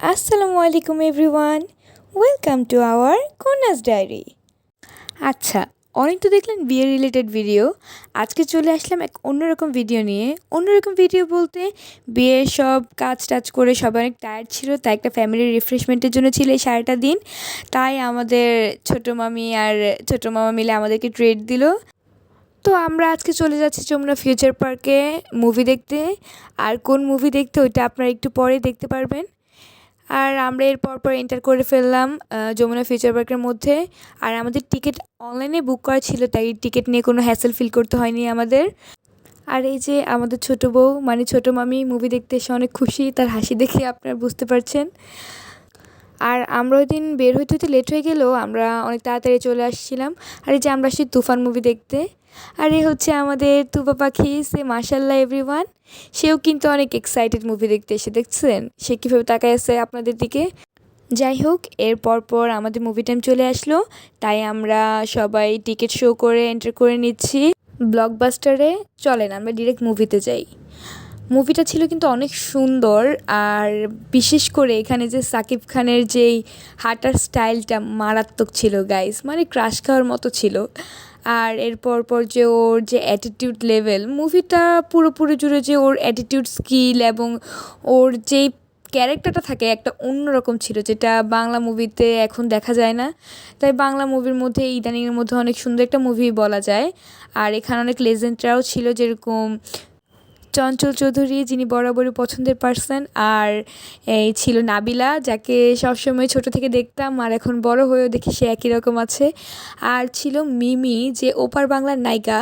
আসসালামু আলাইকুম everyone. Welcome to our Kanya's diary. আচ্ছা অনেক তো দেখলেন বিয়ে রিলেটেড ভিডিও। আজকে চলে আসলাম এক অন্যরকম ভিডিও নিয়ে। অন্যরকম ভিডিও বলতে বিয়ের সব কাজ টাজ করে সবাই অনেক টায়ার্ড ছিল, তাই একটা ফ্যামিলির রিফ্রেশমেন্টের জন্য ছিল এই সারাটা দিন। তাই আমাদের ছোটো মামি আর ছোটো মামা মিলে আমাদেরকে ট্রিট দিল। তো আমরা আজকে চলে যাচ্ছি যমুনা ফিউচার পার্কে মুভি দেখতে। আর কোন মুভি দেখতে, ওইটা আপনারা একটু পরে দেখতে পারবেন। আর আমরা এর পর এন্টার করে ফেললাম যমুনা ফিউচার পার্কের মধ্যে। আর আমাদের টিকিট অনলাইনে বুক করা ছিল, তাই টিকিট নিয়ে কোনো হ্যাসেল ফিল করতে হয়নি আমাদের। আর এই যে আমাদের ছোট বউ মানে ছোট মামি মুভি দেখতে এসে অনেক খুশি, তার হাসি দেখে আপনারা বুঝতে পারছেন। আর আমরা ওই দিন বের হইতে হইতে লেট হয়ে গেলেও আমরা অনেক তাড়াতাড়ি চলে আসছিলাম। আর এই যে আমরা আসছি তুফান মুভি দেখতে আর এই হচ্ছে আমাদের তুপা পাখি, সে মার্শাল্লাহ এভরিওয়ান সেও কিন্তু অনেক এক্সাইটেড মুভি দেখতে এসে, দেখছেন? সে কীভাবে তাকায় আছে আপনাদের দিকে? যাই হোক, এর পর আমাদের মুভি টাইম চলে আসলো, তাই আমরা সবাই টিকিট শো করে এন্টার করে নিচ্ছি। ব্লকবাস্টারে চলেন আমরা ডিরেক্ট মুভিতে যাই। মুভিটা ছিল কিন্তু অনেক সুন্দর, আর বিশেষ করে এখানে যে সাকিব খানের যেই হাঁটার স্টাইলটা মারাত্মক ছিল গাইস মানে ক্রাশ খাওয়ার মতো ছিল। আর এরপর পর যে ওর যে অ্যাটিটিউড লেভেল মুভিটা পুরোপুরি জুড়ে যে ওর অ্যাটিটিউড স্কিল এবং ওর যেই ক্যারেক্টারটা থাকে একটা অন্যরকম ছিল, যেটা বাংলা মুভিতে এখন দেখা যায় না। তাই বাংলা মুভির মধ্যে, ইদানিংয়ের মধ্যে অনেক সুন্দর একটা মুভি বলা যায়। আর এখানে অনেক লেজেন্ডরাও ছিল যেরকম চঞ্চল চৌধুরী, যিনি বরাবরই পছন্দের পার্সন আর এই ছিল নাবিলা, যাকে সবসময় ছোট থেকে দেখতাম, আর এখন বড় হয়েও দেখি সে একই রকম আছে। আর ছিল মিমি, যে ওপার বাংলার নায়িকা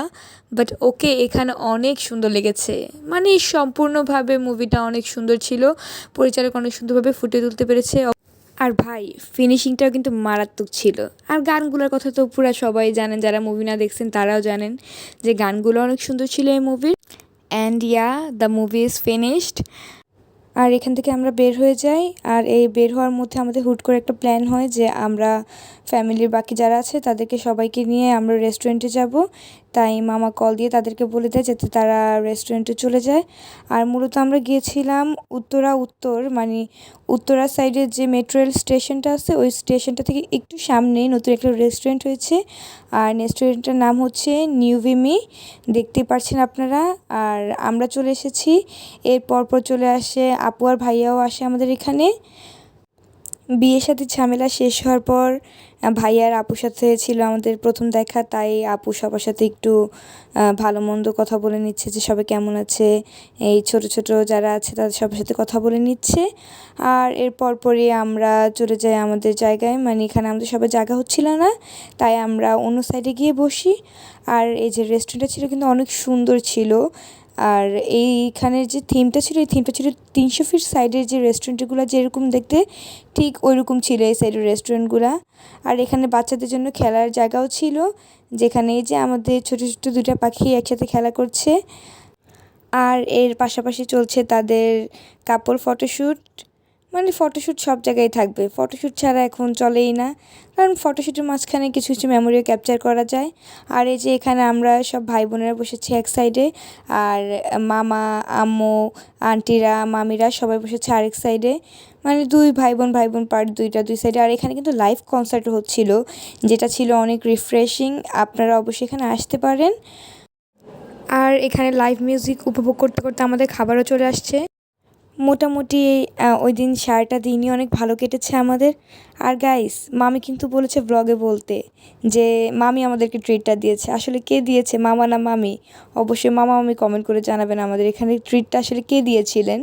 বাট ওকে এখানে অনেক সুন্দর লেগেছে। মানে সম্পূর্ণভাবে মুভিটা অনেক সুন্দর ছিল, পরিচালক অনেক সুন্দরভাবে ফুটে তুলতে পেরেছে। আর ভাই ফিনিশিংটাও কিন্তু মারাত্মক ছিল। আর গানগুলোর কথা তো পুরো সবাই জানেন, যারা মুভি না দেখছেন তারাও জানেন যে গানগুলো অনেক সুন্দর ছিল এই মুভির and yeah the movie is finished আর এখান থেকে আমরা বের হয়ে যাই। আর এই বের হওয়ার মধ্যে আমাদের হুট করে একটা প্ল্যান হয় যে আমরা ফ্যামিলির বাকি যারা আছে তাদেরকে সবাইকে নিয়ে আমরা রেস্টুরেন্টে যাব। তাই মামা কল দিয়ে তাদেরকে বলে দেয় যাতে তারা রেস্টুরেন্টে চলে যায়। আর মূলত আমরা গিয়েছিলাম উত্তরা উত্তর মানে উত্তরা সাইডের যে মেট্রো রেল স্টেশনটা আছে, ওই স্টেশনটা থেকে একটু সামনেই নতুন একটা রেস্টুরেন্ট হয়েছে। আর রেস্টুরেন্টটার নাম হচ্ছে নিউ ভিমি দেখতেই পাচ্ছেন আপনারা। আর আমরা চলে এসেছি। এর পরপর চলে আসে আপু আর ভাইয়াও আসে আমাদের এখানে। বিয়ের সাথে ঝামেলা শেষ হওয়ার পর ভাইয়ার আপুর সাথে ছিল আমাদের প্রথম দেখা, তাই আপু সবার সাথে একটু ভালো মন্দ কথা বলে নিচ্ছে যে সবাই কেমন আছে। এই ছোট ছোট যারা আছে তাদের সবার সাথে কথা বলে নিচ্ছে। আর এর পরপরই আমরা চলে যাই আমাদের জায়গায় মানে এখানে আমাদের সবাই জায়গা হচ্ছিল না, তাই আমরা অন্য সাইডে গিয়ে বসি। আর এই যে রেস্টুরেন্টটা ছিল কিন্তু অনেক সুন্দর ছিল। আর এইখানের যে থিমটা ছিল, এই থিমটা ছিল তিনশো ফিট সাইডের যে রেস্টুরেন্টগুলো যেরকম দেখতে, ঠিক ওইরকম ছিল এই সাইডের রেস্টুরেন্টগুলো আর এখানে বাচ্চাদের জন্য খেলার জায়গাও ছিল, যেখানে এই যে আমাদের ছোটো ছোটো দুটা পাখি একসাথে খেলা করছে। আর এর পাশাপাশি চলছে তাদের কাপড় ফটোশ্যুট মানে ফটোশ্যুট সব জায়গায় থাকবে। ফটোশ্যুট ছাড়া এখন চলেই না। কারণ ফটোশ্যুটের মাঝখানে কিছু কিছু মেমোরিও ক্যাপচার করা যায়। আর এই যে এখানে আমরা সব ভাই বোনেরা বসেছি এক সাইডে আর মামা, আম্মু, আন্টিরা, মামিরা সবাই বসেছে আরেক সাইডে মানে দুই ভাই বোন ভাই বোন পার্ট দুইটা, দুই সাইডে আর এখানে কিন্তু লাইভ কনসার্ট হচ্ছিল, যেটা ছিল অনেক রিফ্রেশিং আপনারা অবশ্যই এখানে আসতে পারেন। আর এখানে লাইভ মিউজিক উপভোগ করতে করতে আমাদের খাবারও চলে আসছে। মোটামুটি ওই দিন সারাটা দিনই অনেক ভালো কেটেছে আমাদের। আর গাইস মামি কিন্তু বলেছে ব্লগে বলতে যে, মামি আমাদেরকে ট্রিটটা দিয়েছে। আসলে কে দিয়েছে? মামা না মামি? অবশ্যই মামা মামি কমেন্ট করে জানাবেন আমাদের এখানে ট্রিটটা আসলে কে দিয়েছিলেন।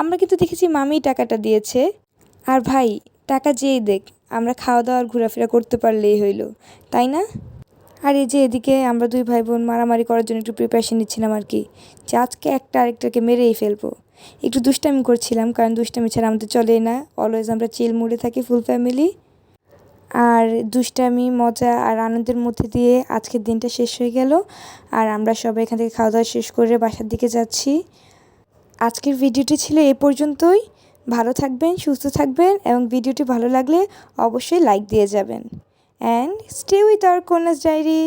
আমরা কিন্তু দেখেছি মামি টাকাটা দিয়েছে। আর ভাই, টাকা যেই দেখ, আমরা খাওয়া দাওয়ার ঘোরাফেরা করতে পারলেই হইল, তাই না? আর এই যে এদিকে আমরা দুই ভাই বোন মারামারি করার জন্য একটু প্রিপারেশন নিচ্ছিলাম আর কি। যে আজকে একটা আরেকটাকে মেরেই ফেলব। একটু দুষ্টামি করছিলাম, কারণ দুষ্টামি ছাড়া আমাদের চলেই না। অলওয়েজ আমরা চিল মুডে থাকি ফুল ফ্যামিলি আর দুষ্টামি, মজা আর আনন্দের মধ্যে দিয়ে আজকের দিনটা শেষ হয়ে গেল। আর আমরা সবাই এখান থেকে খাওয়া দাওয়া শেষ করে বাসার দিকে যাচ্ছি। আজকের ভিডিওটি ছিল এ পর্যন্তই। ভালো থাকবেন, সুস্থ থাকবেন এবং ভিডিওটি ভালো লাগলে অবশ্যই লাইক দিয়ে যাবেন। And stay with our Kanya's diary